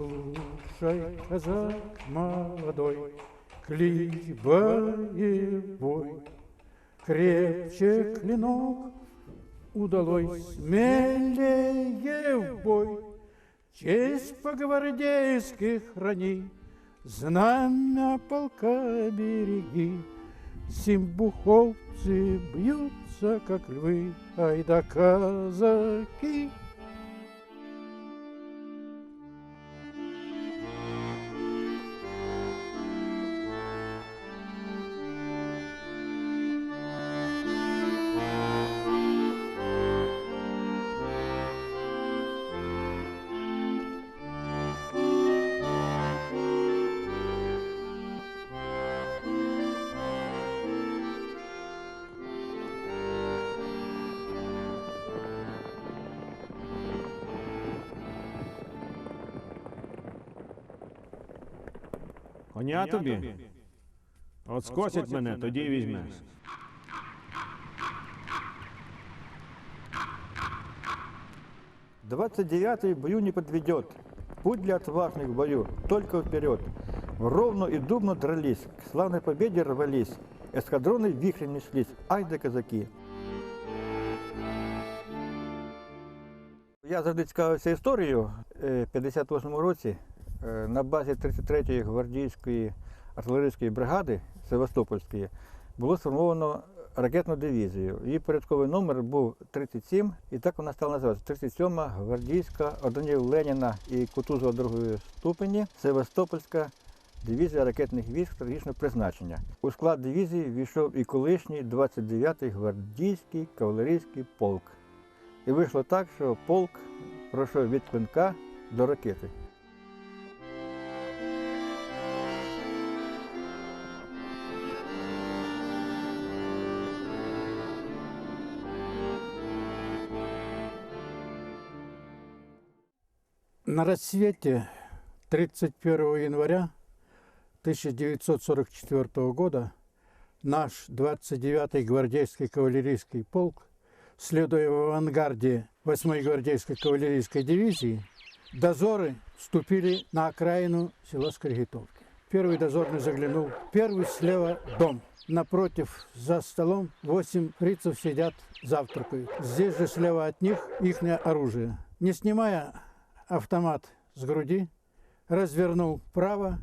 Слушай, казак молодой, клич боевой, Крепче клинок удалой, смелее в бой. Честь по-гвардейски храни, Знамя полка береги. Симбуховцы бьются, как львы, Ай да казаки. Коня тобі? От скосять мене, тоді й візьмеш. Двадцать девятый бою не подведет. Путь для отважных в бою только вперед. Ровно и дубно дрались, к славной победе рвались. Эскадроны вихрем неслись. Ай да казаки! Я завжди цікавився історією. Е, В 58-му році е, на базі 33-ї гвардійської артилерійської бригади Севастопольської було сформовано ракетну дивізію. Її порядковий номер був 37, і так вона стала називатися 37-ма гвардійська орденів Леніна і Кутузова другої ступені Севастопольська дивізія ракетних військ стратегічного призначення. У склад дивізії війшов і колишній 29-й гвардійський кавалерійський полк. І вийшло так, що полк пройшов від клинка до ракети. На рассвете 31 января 1944 года наш 29-й гвардейский кавалерийский полк, следуя в авангарде 8-й гвардейской кавалерийской дивизии, дозоры вступили на окраину села Скригитовки. Первый дозорный заглянул, первый слева дом. Напротив, за столом, восемь фрицев сидят, завтракают. Здесь же слева от них их оружие. Не снимая автомат с груди, развернул вправо.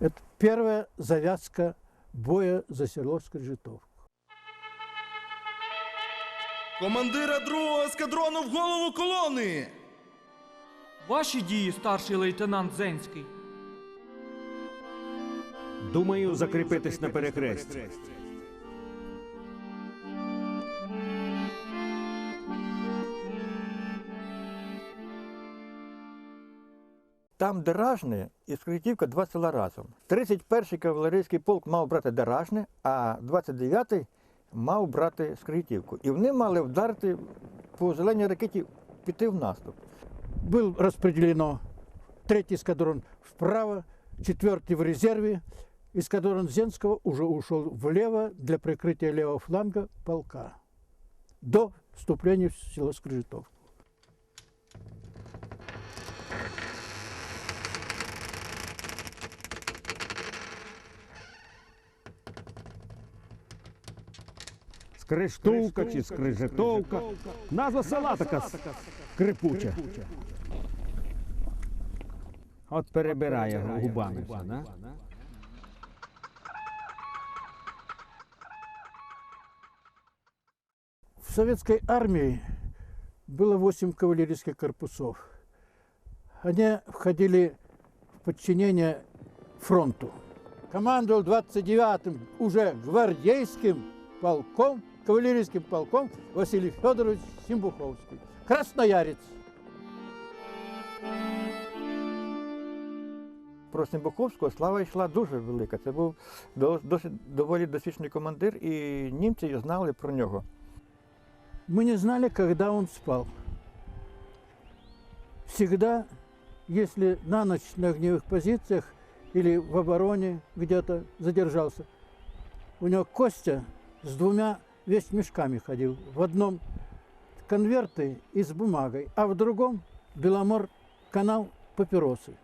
Это первая завязка боя за село Скрижитовку. Командира другого ескадрону в голову колони! Ваші дії, старший лейтенант Зенський. Думаю, закріпитись на перехресті. Там Деражне і Скритівка два села разом. 31-й кавалерійський полк мав брати Деражне, а 29-й мав брати Скритівку. І вони мали вдарити по зеленій ракеті піти в наступ. Был распределено третий эскадрон вправо, четвертый в резерве. Эскадрон Зенского уже ушел влево для прикрытия левого фланга полка до вступления в село Скрижитовку. Скриштовка чи скрижетовка. Назва села така скрипуча. От перебирає губами. да? В советской армии было 8 кавалерийских корпусов. Они входили в подчинение фронту. Командовал 29-м уже гвардейским полком, кавалерийским полком Василий Федорович Симбуховский. Красноярец. Про Симбуховського слава йшла дуже велика. Це був до- досить доволі досвідчений командир, і німці й знали про нього. Мы не знали, когда он спал. Всегда, если на ночь на огневых позициях или в обороне где-то задержался, у него Костя с двумя вещмешками ходил. В одном конверты и с бумагой, а в другом Беломор канал папиросы.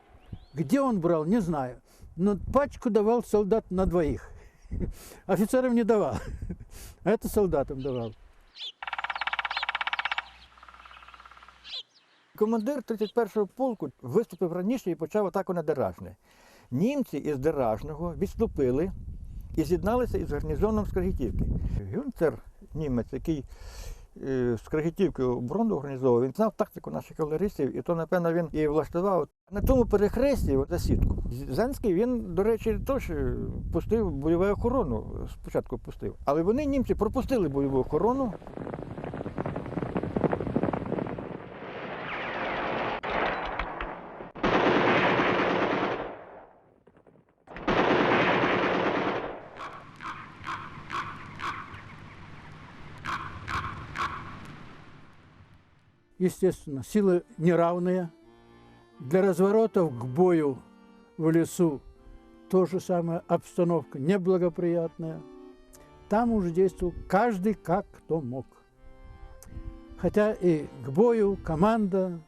Где он брал, не знаю. Но пачку давал солдат на двоих. Офицерам не давал, а это солдатам давал. Командир 31-го полку виступив раніше і почав атаку на Деражне. Німці із Деражного відступили І з'єдналися із гарнізоном Скрегітівки. Гюнцер, німець, який е, з Скаргітівки оборону організовував, він знав тактику наших кавалеристів, і то, напевно, він і влаштував на тому перехресті засідку. Зенський він, до речі, теж е, пустив бойову охорону. Спочатку пустив. Але вони, німці, пропустили бойову охорону, Естественно, силы неравные. Для разворотов к бою в лесу то же самое, обстановка неблагоприятная. Там уже действовал каждый как кто мог. Хотя и к бою команда,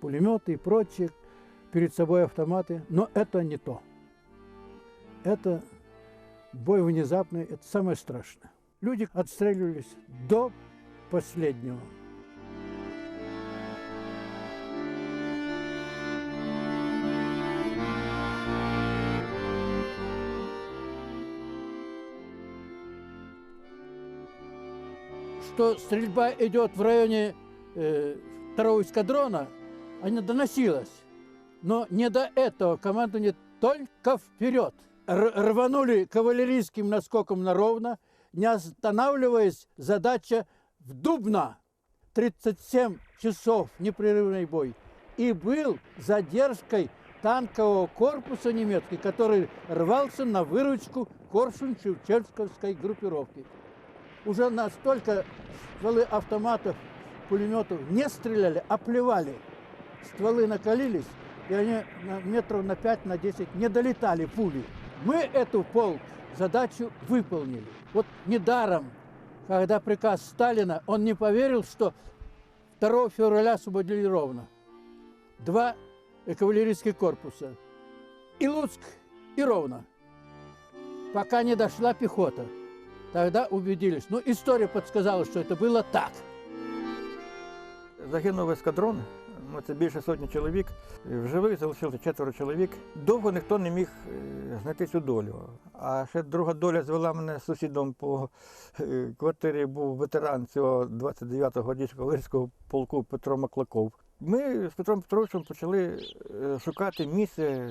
пулеметы и прочее, перед собой автоматы, но это не то. Это бой внезапный, это самое страшное. Люди отстреливались до последнего. Что стрельба идет в районе э, второго эскадрона, она доносилась. Но не до этого командование только вперед. Р- рванули кавалерийским наскоком на ровно, не останавливаясь, задача в Дубно. 37 часов непрерывный бой. И был задержкой танкового корпуса немецкий, который рвался на выручку Коршун-Шевченковской группировки уже настолько стволы автоматов, пулеметов не стреляли, а плевали. Стволы накалились, и они на метров на 5, на 10 не долетали пули. Мы эту полк задачу выполнили. Вот недаром, когда приказ Сталина, он не поверил, что 2 февраля освободили ровно. Два кавалерийских корпуса. И Луцк, и Ровно. Пока не дошла пехота. Тогда убедились. Ну, история подсказала, что это было так. Загинув ескадрон, ну це більше сотні чоловік. В живих залишилося четверо чоловік. Довго ніхто не міг е, знайти цю долю. А ще друга доля звела мене з сусідом по е, квартирі, був ветеран цього 29-го гвардійського кавалерійського полку Петро Маклаков. Ми з Петром Петровичем почали е, шукати місце,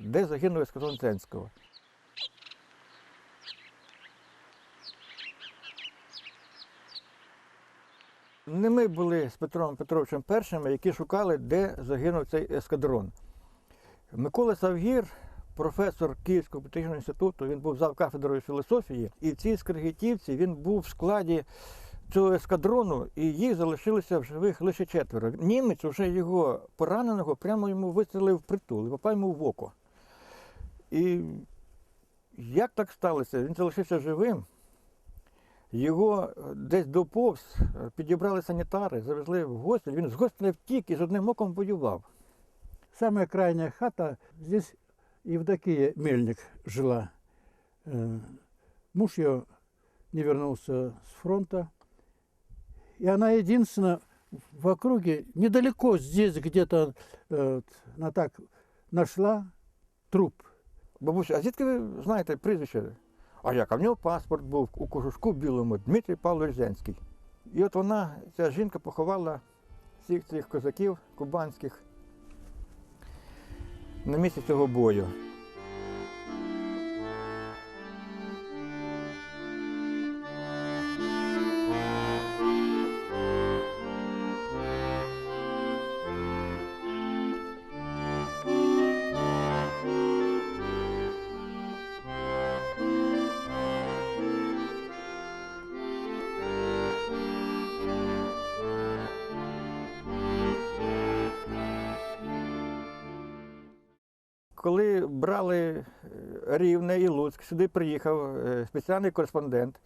де загинув ескадрон Ценського. Не ми були з Петром Петровичем першими, які шукали, де загинув цей ескадрон. Микола Савгір, професор Київського політехнічного інституту, він був зав кафедрою філософії, і в цій Скаргітівці він був в складі цього ескадрону, і їх залишилося в живих лише четверо. Німець вже його пораненого прямо йому вистрелив в притул і попав йому в око. І як так сталося? Він залишився живим. Його е, десь доповз, е, підібрали санітари, завезли в гостель. Він з гостеля втік і з одним оком воював. Самая крайняя хата, здесь Евдокия Мельник жила. Э, Муж ее не вернулся с фронта. И она единственная в округе, недалеко здесь где-то, э, вот, она так нашла труп. Бабуся, а звідки ви знаєте прізвище? А як? А в нього паспорт був у кожушку білому Дмитрій Павлович Зенський. І от вона, ця жінка, поховала всіх цих козаків кубанських на місці цього бою. Коли брали е, Рівне і Луцьк, сюди приїхав е, спеціальний кореспондент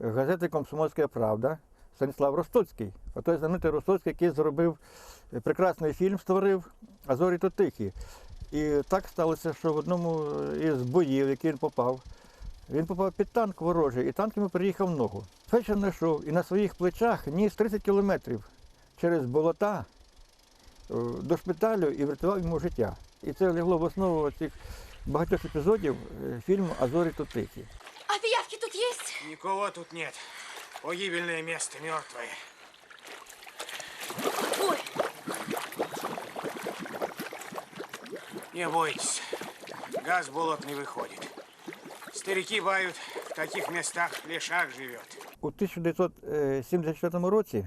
газети Комсомольська Правда Станіслав Ростоцький. Отой знаменитий Ростоцький, який зробив е, прекрасний фільм, створив Азорі то тихі. І так сталося, що в одному із боїв, який він попав, він попав під танк ворожий, і танк йому переїхав ногу. Фельдшер знайшов і на своїх плечах ніс 30 кілометрів через болота до шпиталю і врятував йому життя. І це лягло в основу цих багатьох епізодів е, фільму Азорі то тихі. А пиявки тут есть? Никого тут нет. Погибельное место, мертвое. Ой, Не бойтесь, газ болот не выходит. Старики бают, в таких местах лешак живет. У 1974 році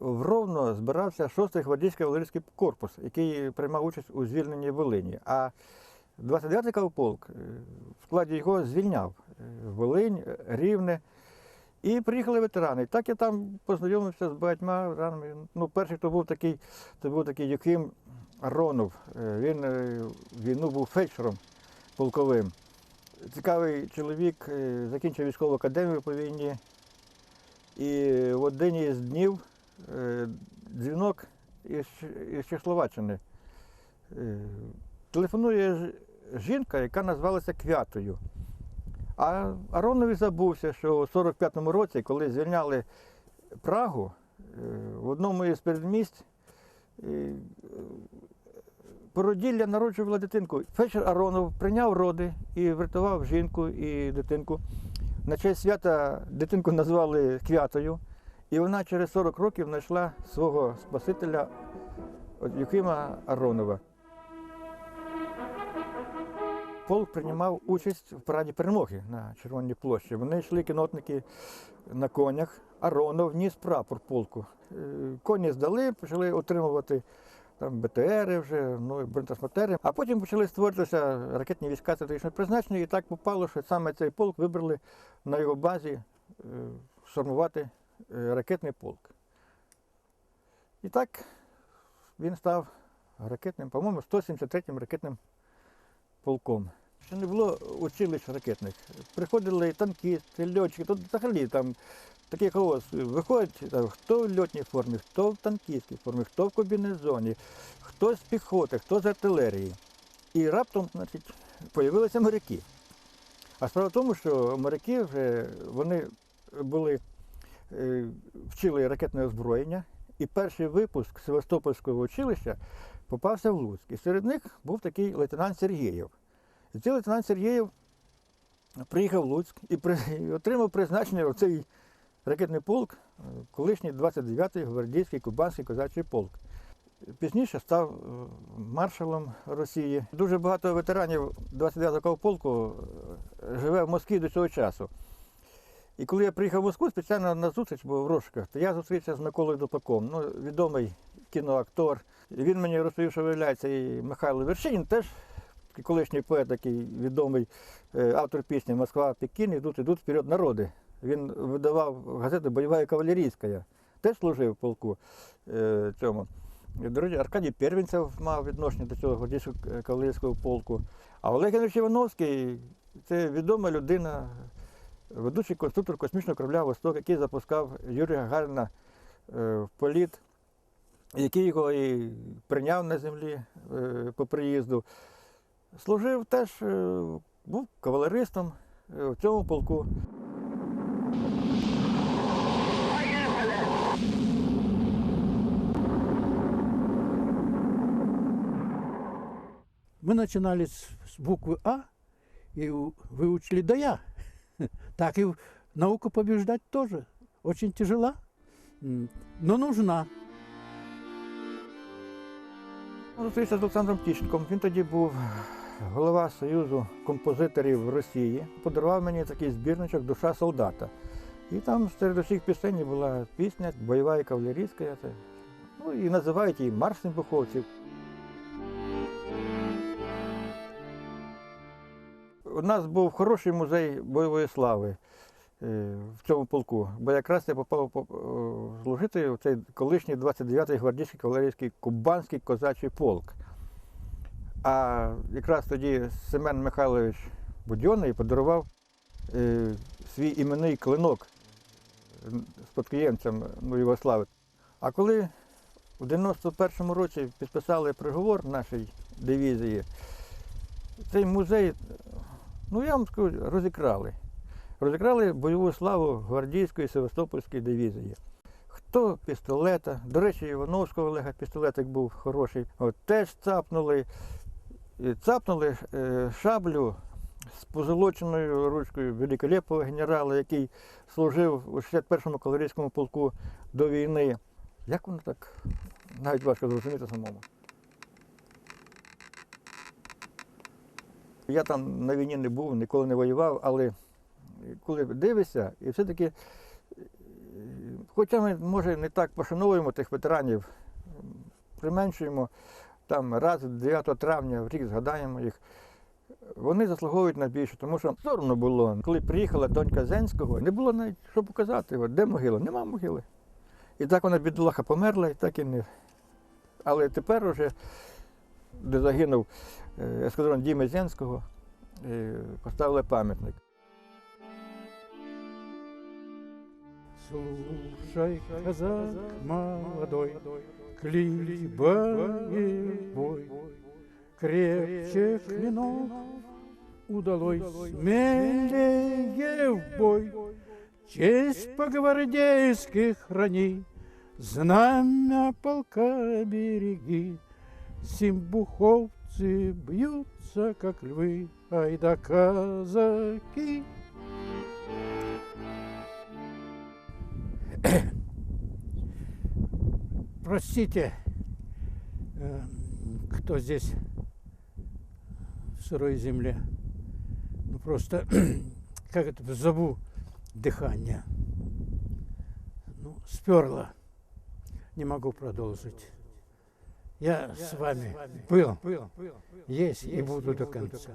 в Ровно збирався 6-й гвардійський кавалерійський корпус, який приймав участь у звільненні Волині. А 29-й кавполк е, в складі його звільняв е, Волинь, Рівне. І приїхали ветерани. Так я там познайомився з багатьма ветеранами. Ну, перший, хто був такий, це був такий Юхим Аронов. Е, Він війну був фельдшером полковим. Цікавий чоловік, закінчив військову академію по війні. І в один із днів дзвінок із, Чехословаччини. Е, Телефонує жінка, яка назвалася Квятою. А Аронові забувся, що у 45-му році, коли звільняли Прагу, е, в одному із передмість е, породілля народжувала дитинку. Фельдшер Аронов прийняв роди і врятував жінку і дитинку. На честь свята дитинку назвали Квятою, і вона через 40 років знайшла свого Спасителя Юхима Аронова. Полк приймав участь в параді перемоги на Червоній площі. Вони йшли кінотники на конях. Аронов ніс прапор полку. Е, Коні здали, почали отримувати там БТРи вже, ну бронетранспортери. А потім почали створюватися ракетні війська стратегічного призначення, і так попало, що саме цей полк вибрали на його базі сформувати е, ракетний полк. І так він став ракетним, по-моєму, 173-м ракетним полком. Ще не було училищ ракетних. Приходили танкісти, льотчики, тут взагалі там такий хаос. Виходять, там, хто в льотній формі, хто в танкістській формі, хто в комбінезоні, хто з піхоти, хто з артилерії. І раптом, значить, з'явилися моряки. А справа в тому, що моряки вже вони були, е, вчили ракетне озброєння, і перший випуск Севастопольського училища попався в Луцьк. І серед них був такий лейтенант Сергієв. І цей лейтенант Сергієв приїхав в Луцьк і, отримав призначення в цей ракетний полк, е, колишній 29-й гвардійський кубанський козачий полк. Пізніше став е, маршалом Росії. Дуже багато ветеранів 29-го полку е, живе в Москві до цього часу. І коли я приїхав в Москву, спеціально на зустріч був в Рошках, то я зустрівся з Миколою Дупаком, ну, відомий кіноактор. Він мені розповів, що виявляється, і Михайло Вершинін теж колишній поет, такий відомий е, автор пісні Москва, Пекін, ідуть, ідуть вперед народи. Він видавав газету Бойова кавалерійська. Теж служив в полку е, цьому. І, До речі, Аркадій Первінцев мав відношення до цього гвардійського е, кавалерійського полку. А Олег Генрich Івановський це відома людина, ведучий конструктор космічного корабля Восток, який запускав Юрія Гагаріна е, в політ, який його і прийняв на землі е, по приїзду. Служив теж, е, був кавалеристом е, в цьому полку. Мы начинали с, с буквы А и у- выучили до Я. Так и науку побеждать тоже очень тяжела, но нужна. Зустрівся з Олександром Тіщенком. Він тоді був голова Союзу композиторів Росії. Подарував мені такий збірничок Душа солдата. І там серед усіх пісень була пісня бойова і кавалерійська. Ну і називають її Марш Небуховців. У нас був хороший музей бойової слави е, в цьому полку, бо якраз я попав е, служити в цей колишній 29-й гвардійський кавалерійський кубанський козачий полк. А якраз тоді Семен Михайлович Будьонний подарував е, свій іменний клинок спадкоємцям слави. А коли у 91-му році підписали приговор нашій дивізії, цей музей, ну я вам скажу, розікрали. Розікрали бойову славу гвардійської Севастопольської дивізії. Хто пістолета, до речі, Івановського Олега пістолетик був хороший, от, теж цапнули, І цапнули е, шаблю з позолоченою ручкою великолепного генерала, який служив у 61-му кавалерійському полку до війни. Як воно так? Навіть важко зрозуміти самому. Я там на війні не був, ніколи не воював, але коли дивишся, і все-таки, хоча ми, може, не так пошановуємо тих ветеранів, применшуємо там раз 9 травня в рік згадаємо їх. Вони заслуговують на більше, тому що соромно було. Коли приїхала донька Зенського, не було навіть що показати. От, де могила? Нема могили. І так вона бідолаха померла, і так і не. Але тепер уже, де загинув ескадрон Діми Зенського, поставили пам'ятник. Слушай, казак молодой, клич боевой, крепче клинок удалой, смелее в бой, честь по-гвардейски храни, знамя полка береги, Симбуховцы бьются, как львы, ай да казаки. Простите, э, кто здесь в сырой земле. Ну просто, как это, зову дыхание. Ну, сперло. Не могу продолжить. Я с вами был, есть и буду до конца.